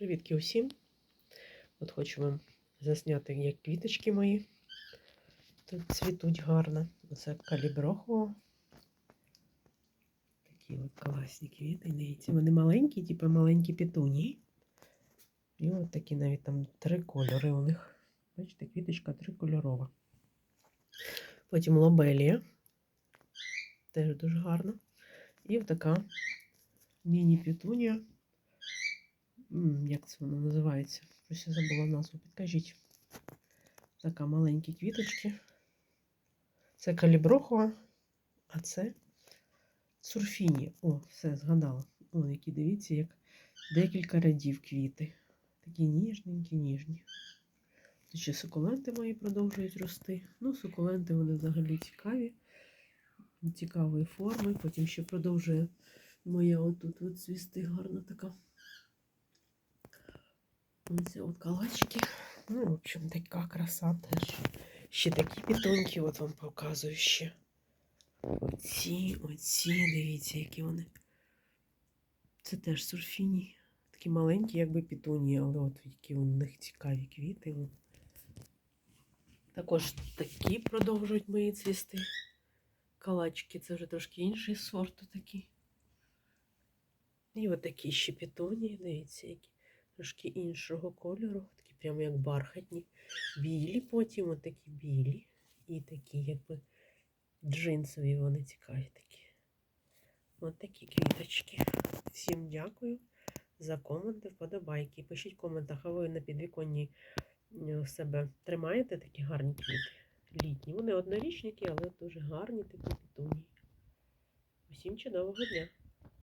Привітки усім. От хочу вам засняти, як квіточки мої. Тут цвітуть гарно. Оце каліброхово. Такі от класні квіти. Дивіться, вони маленькі, типу маленькі петунії. І от такі навіть там три кольори у них. Бачите, квіточка трикольорова. Потім лобелія. Теж дуже гарна. І така міні-петунія. Як це воно називається? Щось я забула назву. Підкажіть. Така маленькі квіточки. Це каліброхова, а це цурфіні. О, все, згадала. О, які дивіться, як декілька рядів квіти. Такі ніжненькі, ніжні. Тут ще сукуленти мої продовжують рости. Ну, сукуленти вони взагалі цікаві, цікавої форми. Потім ще продовжує моя отут от цвісти гарна така. Оце от калачики. Ну, в общем, така краса теж. Ще такі пітоньки, от вам показую ще. Оці, оці, дивіться, які вони. Це теж сурфіні. Такі маленькі, якби пітуні, але от які у них цікаві квіти. Також такі продовжують мої цвісти. Калачки, це вже трошки інший сорт такий. І от такі ще пітоні, дивіться, які трошки іншого кольору, такі прямо як бархатні. Білі потім, от такі білі. І такі, якби джинсові вони цікаві такі. От такі квіточки. Всім дякую за коменти, вподобайки. Пишіть в коментах, а ви на підвіконні е, в себе тримаєте такі гарні квіти. Літні. Вони однорічники, але дуже гарні такі петунії. Усім чудового дня!